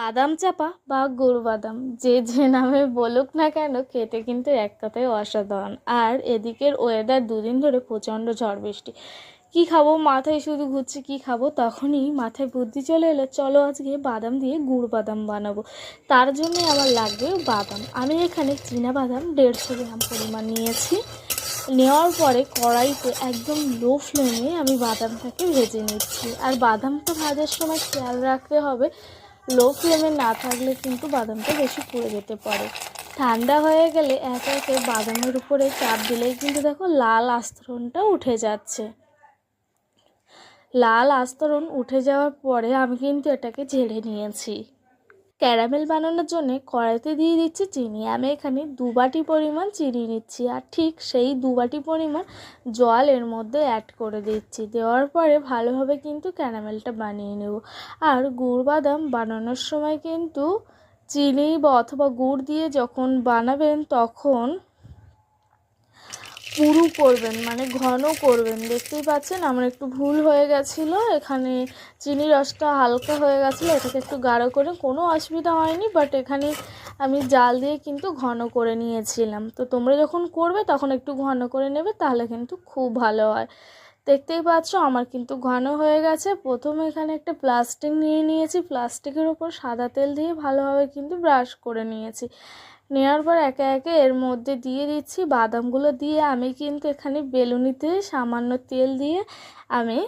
বাদাম চাপা বা গুড় বাদাম, যে যে নামে বলুক না কেন খেতে কিন্তু এক কথায় অসাধারণ। আর এদিকের ওয়েদার দুদিন ধরে প্রচণ্ড ঝড় বৃষ্টি। কী খাব, মাথায় শুধু ঘুরছে কী খাব, তখনই মাথায় বুদ্ধি চলে এলো, চলো আজকে বাদাম দিয়ে গুড় বাদাম বানাবো। তার জন্যে আমার লাগবে বাদাম। আমি এখানে চীনা বাদাম দেড়শো গ্রাম পরিমাণ নিয়েছি। নেওয়ার পরে কড়াইতে একদম লো ফ্লেমে আমি বাদামটাকে ভেজে নিচ্ছি। আর বাদামটা ভাজার সময় খেয়াল রাখতে হবে লো ফ্লেমে না থাকলে কিন্তু বাদামটা বেশি পুড়ে যেতে পারে। ঠান্ডা হয়ে গেলে একে একে বাদামের উপরে চাপ দিলেই কিন্তু দেখো লাল আস্তরণটা উঠে যাচ্ছে। লাল আস্তরণ উঠে যাওয়ার পরে আমি কিন্তু এটাকে ঝেড়ে নিয়েছি। ক্যারামেল বানানোর জন্য কড়াইতে দিয়ে দিচ্ছি চিনি। আমি এখানে দু বাটি পরিমাণ চিনি নিচ্ছি আর ঠিক সেই দু বাটি পরিমাণ জল এর মধ্যে অ্যাড করে দিচ্ছি। দেওয়ার পরে ভালোভাবে কিন্তু ক্যারামেলটা বানিয়ে নেব। আর গুড় বাদাম বানানোর সময় কিন্তু চিনি বা অথবা গুড় দিয়ে যখন বানাবেন তখন পুরু করবেন মানে ঘন করবেন। দেখতেই পাচ্ছেন, আমার একটু ভুল হয়ে গেছিল। এখানে চিনি রসটা হালকা হয়ে গেছিল, এটাকে একটু গাঢ় করে, কোনো অসুবিধা হয়নি বাট এখানে আমি জাল দিয়ে কিন্তু ঘন করে নিয়েছিলাম। তো তোমরা যখন করবে, তখন একটু ঘন করে নেবে, তাহলে কিন্তু খুব ভালো হয়। দেখতেই পাচ্ছ, আমার কিন্তু ঘন হয়ে গেছে। প্রথমে এখানে একটা প্লাস্টিক নিয়ে নিয়েছি। প্লাস্টিকের ওপর সাদা তেল দিয়ে ভালোভাবে কিন্তু ব্রাশ করে নিয়েছি। নেওয়ার পর একে একে এর মধ্যে দিয়ে দিচ্ছি। বাদামগুলো দিয়ে আমি কিন্তু এখানে বেলুনিতে সামান্য তেল দিয়ে আমি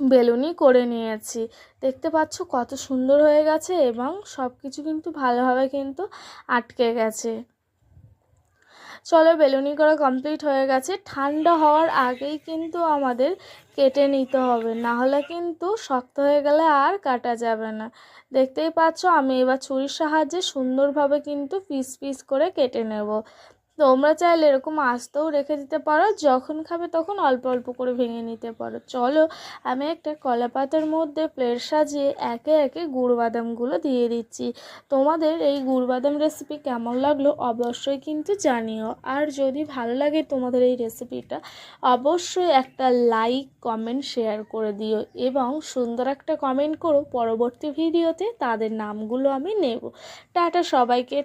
বেলুনি করে নিয়েছি। দেখতে পাচ্ছ কত সুন্দর হয়ে গেছে এবং সব কিছু কিন্তু ভালোভাবে কিন্তু আটকে গেছে। চলো বেলুনি করা কমপ্লিট হয়ে গেছে। ঠান্ডা হওয়ার আগেই কিন্তু আমাদের কেটে নিতে হবে না হলে কিন্তু শক্ত হয়ে গেলে আর কাটা যাবে না। দেখতেই পাচ্ছ, আমি এবার ছুরির সাহায্যে সুন্দরভাবে কিন্তু পিস পিস করে কেটে নেব। তোমরা চাইলে এরকম আস্তেও রেখে দিতে পারো, যখন খাবে তখন অল্প অল্প করে ভেঙে নিতে পারো। চলো, আমি একটা কলা পাতার মধ্যে প্লেট সাজিয়ে একে একে গুড় বাদামগুলো দিয়ে দিচ্ছি। তোমাদের এই গুড় বাদাম রেসিপি কেমন লাগল অবশ্যই কিন্তু জানিও। আর যদি ভালো লাগে তোমাদের এই রেসিপিটা অবশ্যই একটা লাইক কমেন্ট শেয়ার করে দিও এবং সুন্দর একটা কমেন্ট করো। পরবর্তী ভিডিওতে তাদের নামগুলো আমি নেব। টাটা সবাইকে।